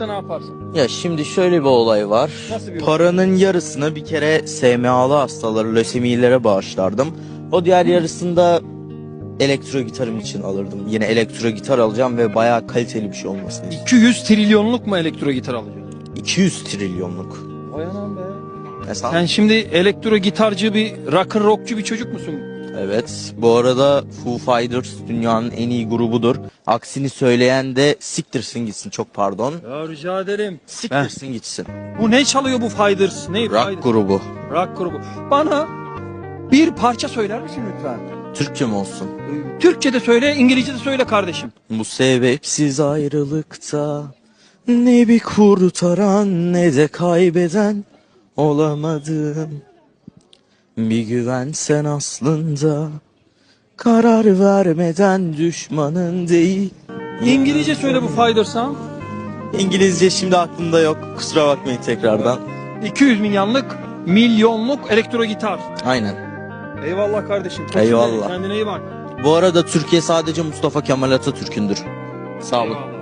istese ne yaparsın? Ya şimdi şöyle bir olay var. Nasıl bir Paranın yarısını bir kere SMA'lı hastaları, lösemilere bağışlardım. O diğer yarısını da elektro gitarım için alırdım. Yine elektro gitar alacağım ve bayağı kaliteli bir şey olmasını istiyorum. 200 trilyonluk mu elektro gitar alacaksın? 200 trilyonluk. Vay anam be. Sen şimdi elektro gitarcı bir rock and rockçu bir çocuk musun? Evet. Bu arada Foo Fighters dünyanın en iyi grubudur. Aksini söyleyen de siktirsin gitsin çok pardon. Ya rica ederim. Siktirsin gitsin. Bu ne çalıyor bu Fighters? Ne Rock Fighters? grubu. Rock grubu. Bana bir parça söyler misin lütfen? Türkçe mi olsun? Türkçe de söyle, İngilizce de söyle kardeşim. Bu sebepsiz ayrılıkta ne bir kurtaran ne de kaybeden olamadım. Bir güvensen aslında karar vermeden düşmanın değil. İngilizce söyle bu Fighters ha. İngilizce şimdi aklımda yok. Kusura bakmayın tekrardan. 200 milyonluk, milyonluk elektro gitar. Aynen. Eyvallah kardeşim. Koçum Eyvallah. Kendine iyi bak. Bu arada Türkiye sadece Mustafa Kemal Atatürk'ündür. Sağ olun. Eyvallah.